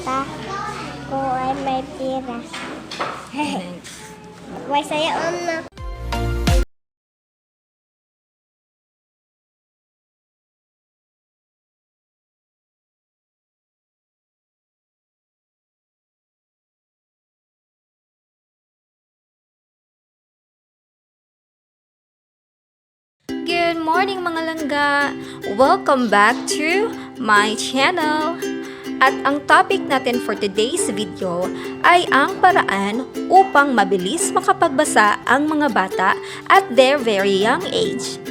bata ko ay may pira. May saya na. Good morning mga langga! Welcome back to my channel! At ang topic natin for today's video ay ang paraan upang mabilis makapagbasa ang mga bata at their very young age.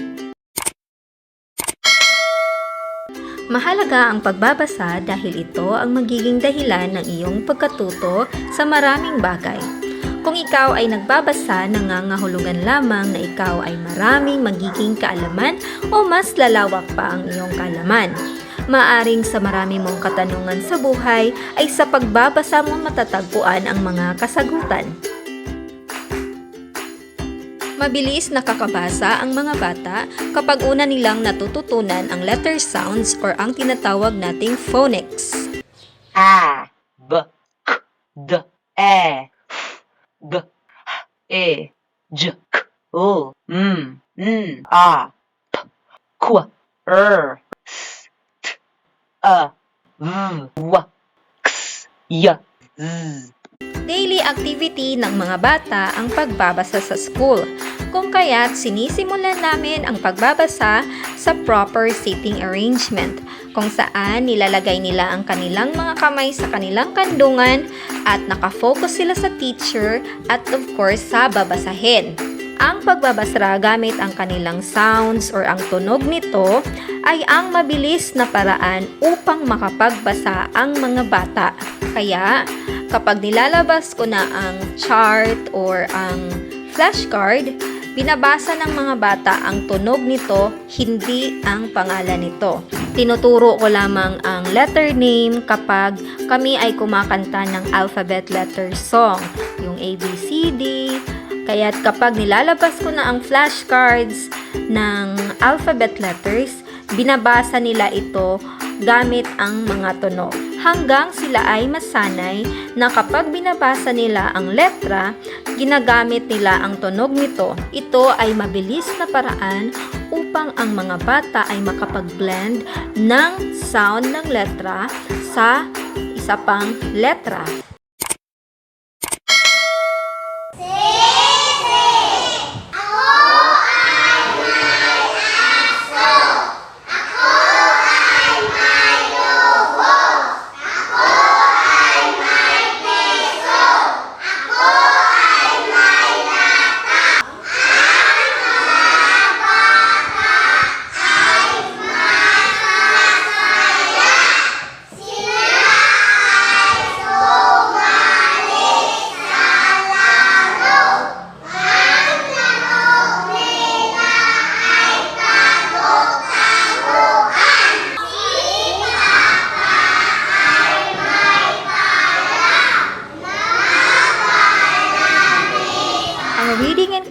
Mahalaga ang pagbabasa dahil ito ang magiging dahilan ng iyong pagkatuto sa maraming bagay. Kung ikaw ay nagbabasa, nangangahulugan lamang na ikaw ay maraming magiging kaalaman o mas lalawak pa ang iyong kaalaman. Maaring sa marami mong katanungan sa buhay ay sa pagbabasa mo matatagpuan ang mga kasagutan. Mabilis nakakabasa ang mga bata kapag una nilang natututunan ang letter sounds or ang tinatawag nating phonics. A, B, K, D, E, F, G, H, E, J, K, O, M, N, A, P, Q, R, S, A, V, W, X, Y, Z. Daily activity ng mga bata ang pagbabasa sa school. Kung kaya't sinisimulan namin ang pagbabasa sa proper seating arrangement kung saan nilalagay nila ang kanilang mga kamay sa kanilang kandungan at nakafocus sila sa teacher at of course sa babasahin. Ang pagbabasa gamit ang kanilang sounds or ang tunog nito ay ang mabilis na paraan upang makapagbasa ang mga bata. Kaya kapag nilalabas ko na ang chart or ang flashcard, binabasa ng mga bata ang tunog nito, hindi ang pangalan nito. Tinuturo ko lamang ang letter name kapag kami ay kumakanta ng alphabet letter song, yung ABCD. Kaya't kapag nilalabas ko na ang flashcards ng alphabet letters, binabasa nila ito gamit ang mga tunog. Hanggang sila ay masanay na kapag binabasa nila ang letra, ginagamit nila ang tunog nito. Ito ay mabilis na paraan upang ang mga bata ay makapag-blend ng sound ng letra sa isa pang letra.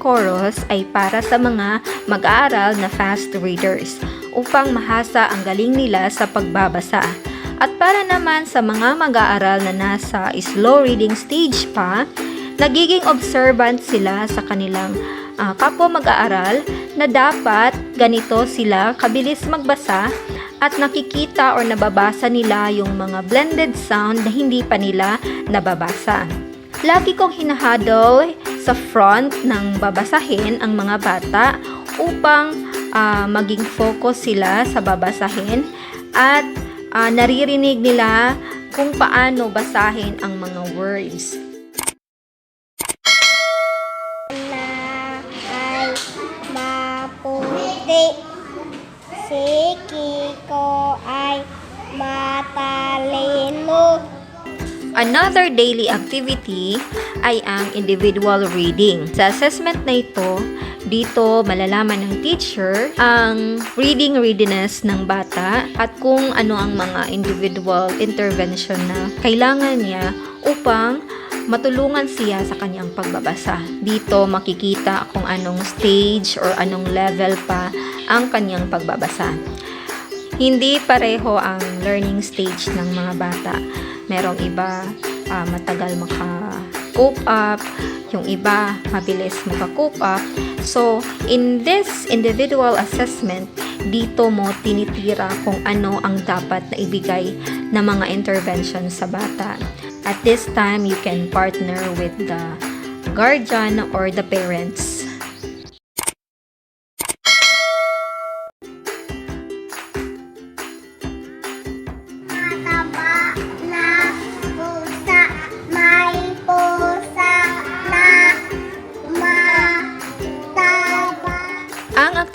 Chorus ay para sa mga mag-aaral na fast readers upang mahasa ang galing nila sa pagbabasa. At para naman sa mga mag-aaral na nasa slow reading stage pa, nagiging observant sila sa kanilang ah, kapwa mag-aaral na dapat ganito sila kabilis magbasa at nakikita or nababasa nila yung mga blended sound na hindi pa nila nababasa. Lagi kong hinahadol sa front ng babasahin ang mga bata upang ah, maging focus sila sa babasahin at ah, naririnig nila kung paano basahin ang mga words. Another daily activity ay ang individual reading. Sa assessment na ito, dito malalaman ng teacher ang reading readiness ng bata at kung ano ang mga individual intervention na kailangan niya upang matulungan siya sa kanyang pagbabasa. Dito makikita kung anong stage or anong level pa ang kanyang pagbabasa. Hindi pareho ang learning stage ng mga bata. Merong iba ah, matagal maka-cope up, yung iba mabilis maka-cope up. So, in this individual assessment, dito mo tinitira kung ano ang dapat na ibigay na mga intervention sa bata. At this time, you can partner with the guardian or the parents.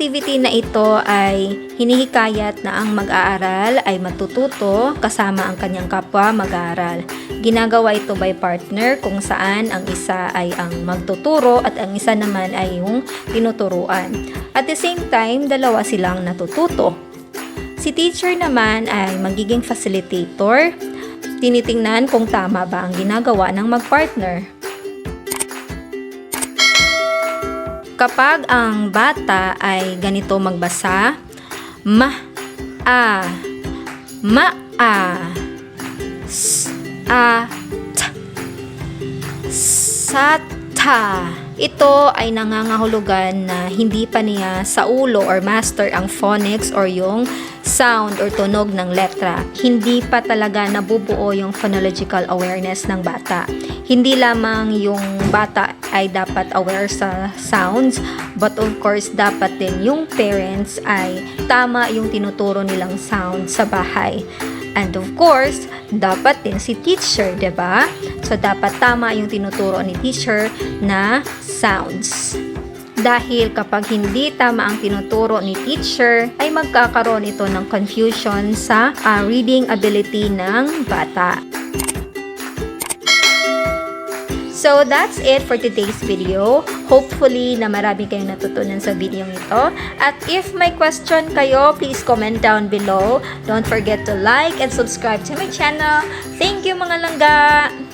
Activity na ito ay hinihikayat na ang mag-aaral ay matututo kasama ang kanyang kapwa mag-aaral. Ginagawa ito by partner kung saan ang isa ay ang magtuturo at ang isa naman ay yung tinuturuan. At the same time, dalawa silang natututo. Si teacher naman ay magiging facilitator. Tinitingnan kung tama ba ang ginagawa ng mag-partner. Kapag ang bata ay ganito magbasa, ma, a, ma, a, s, a, t, sa, ta. Ito ay nangangahulugan na hindi pa niya sa ulo or master ang phonics or yung sound or tunog ng letra. Hindi pa talaga nabubuo yung phonological awareness ng bata. Hindi lamang yung bata ay dapat aware sa sounds, but of course, dapat din yung parents ay tama yung tinuturo nilang sound sa bahay. And of course, dapat din si teacher, ba? So dapat tama yung tinuturo ni teacher na sounds. Dahil kapag hindi tama ang tinuturo ni teacher, ay magkakaroon ito ng confusion sa ah, reading ability ng bata. So, that's it for today's video. Hopefully, na marami kayong natutunan sa video ito. At if may question kayo, please comment down below. Don't forget to like and subscribe to my channel. Thank you mga langga!